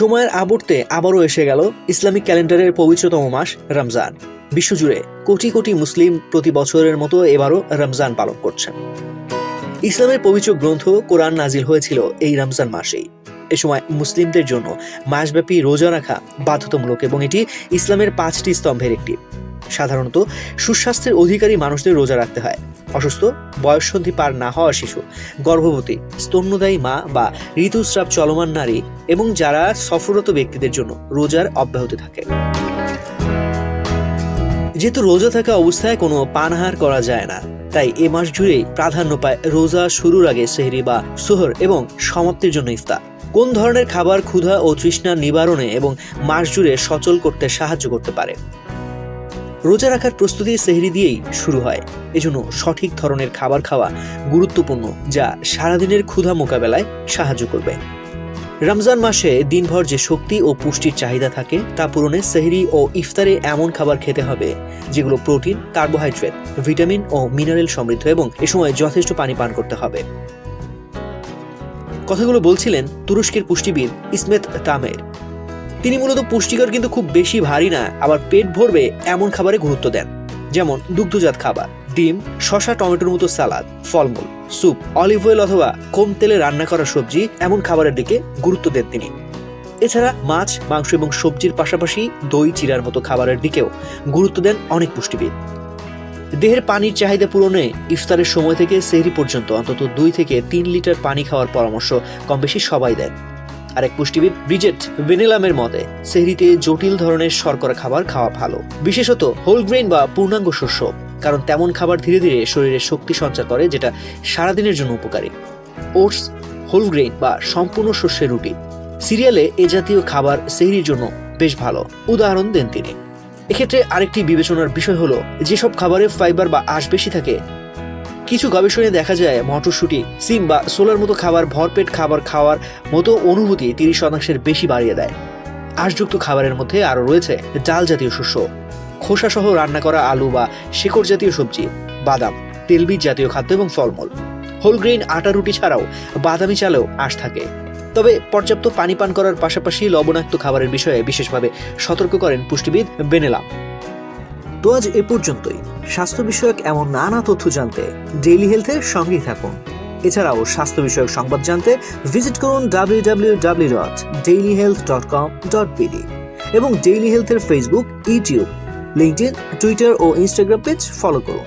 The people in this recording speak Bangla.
সময়ের আবর্তে আবারও এসে গেল ইসলামিক ক্যালেন্ডারের পবিত্রতম মাস রমজান। বিশ্বজুড়ে কোটি কোটি মুসলিম প্রতি বছরের মতো এবারও রমজান পালন করছেন। ইসলামের পবিত্র গ্রন্থ কোরআন নাজিল হয়েছিল এই রমজান মাসেই। এ সময় মুসলিমদের জন্য মাসব্যাপী রোজা রাখা বাধ্যতামূলক এবং এটি ইসলামের পাঁচটি স্তম্ভের একটি। সাধারণত সুস্বাস্থ্যের অধিকারী মানুষদের রোজা রাখতে হয়। অসুস্থ, বয়ঃসন্ধি পার না হওয়া শিশু, গর্ভবতী, স্তন্যদায়ী মা বা ঋতুস্রাব চলমান নারী এবং যারা সফররত ব্যক্তিদের জন্য রোজার অব্যাহতি থাকে। যেহেতু রোজা থাকা অবস্থায় কোনো পানাহার করা যায় না, তাই এ মাস জুড়েই প্রাধান্য পায় রোজা শুরুর আগে সেহরি বা সুহর এবং সমাপ্তির জন্য ইফতার। কোন ধরনের খাবার ক্ষুধা ও তৃষ্ণা নিবারণে এবং মাস জুড়ে সচল করতে সাহায্য করতে পারে? রোজা রাখার প্রস্তুতি সেহরি দিয়েই শুরু হয়। এজন্য সঠিক ধরনের খাবার খাওয়া গুরুত্বপূর্ণ, যা সারাদিনের ক্ষুধা মোকাবেলায় সাহায্য করবে। রমজান মাসে দিনভর যে শক্তি ও পুষ্টির চাহিদা থাকে, তা পূরণে সেহরি ও ইফতারে এমন খাবার খেতে হবে, যেগুলো প্রোটিন, কার্বোহাইড্রেট, ভিটামিন ও মিনারেল সমৃদ্ধ এবং এ সময় যথেষ্ট পানি পান করতে হবে। কথাগুলো বলছিলেন তুরস্কের পুষ্টিবিদ ইসমেত তামের। তিনি মূলত পুষ্টিকর কিন্তু খুব বেশি ভারী না, আবার পেট ভরবে এমন খাবারে গুরুত্ব দেন। যেমন দুগ্ধজাত খাবার, ডিম, শসা, টমেটোর মতো সালাদ, ফলমূল, স্যুপ, অলিভ অয়েল অথবা কম তেলে রান্না করা সবজি এমন খাবারের দিকে গুরুত্ব দেন তিনি। এছাড়া মাছ, মাংস এবং সবজির পাশাপাশি দই, চিরার মতো খাবারের দিকেও গুরুত্ব দেন অনেক পুষ্টিবিদ। দেহের পানির চাহিদা পূরণে ইফতারের সময় থেকে সেহরি পর্যন্ত অন্তত দুই থেকে তিন লিটার পানি খাওয়ার পরামর্শ কম বেশি সবাই দেন। আরেক পুষ্টিবিদ ব্রিজেট বেনেলামের মতে, সেহরিতে জটিল ধরনের শর্করা খাবার খাওয়া ভালো, বিশেষত হোল গ্রেন বা পূর্ণাঙ্গ শস্য, কারণ তেমন খাবার ধীরে ধীরে শরীরে শক্তি সঞ্চার করে যেটা সারাদিনের জন্য উপকারী। ওটস, হোল গ্রেন বা সম্পূর্ণ শস্যের রুটি, সিরিয়ালে এ জাতীয় খাবার সেহরির জন্য বেশ ভালো, উদাহরণ দেন তিনি। এক্ষেত্রে আরেকটি বিবেচনার বিষয় হলো, যেসব খাবারে ফাইবার বা আঁশ বেশি থাকে কিছু গবেষণায় দেখা যায়, মটরশুঁটি, সিম বা সোলার মতো খাবার ভরপেট খাবার খাওয়ার মতো অনুভূতি তিরিশ শতাংশের বেশি বাড়িয়ে দেয়। আশযুক্ত খাবারের মধ্যে আরও রয়েছে ডাল জাতীয় শস্য খোসা সহ রান্না করা আলু বা শেকড় জাতীয় সবজি, বাদাম তেলবীজ জাতীয় খাদ্য এবং ফলমূল। হোল গ্রেইন আটা রুটি ছাড়াও বাদামি চালেও আশ থাকে। তবে পর্যাপ্ত পানি পান করার পাশাপাশি লবণাক্ত খাবারের বিষয়ে বিশেষভাবে সতর্ক করেন পুষ্টিবিদ বেনেলাম তো আজ এ পর্যন্তই। স্বাস্থ্য বিষয়ক এমন নানা তথ্য জানতে ডেইলি হেলথের সঙ্গেই থাকুন। এছাড়াও স্বাস্থ্য বিষয়ক সংবাদ জানতে ভিজিট করুন W W W daily health dot com dot BD এবং ডেইলি হেলথের ফেসবুক ইউটিউব লিঙ্কডিন টুইটার ও ইনস্টাগ্রাম পেজ ফলো করুন।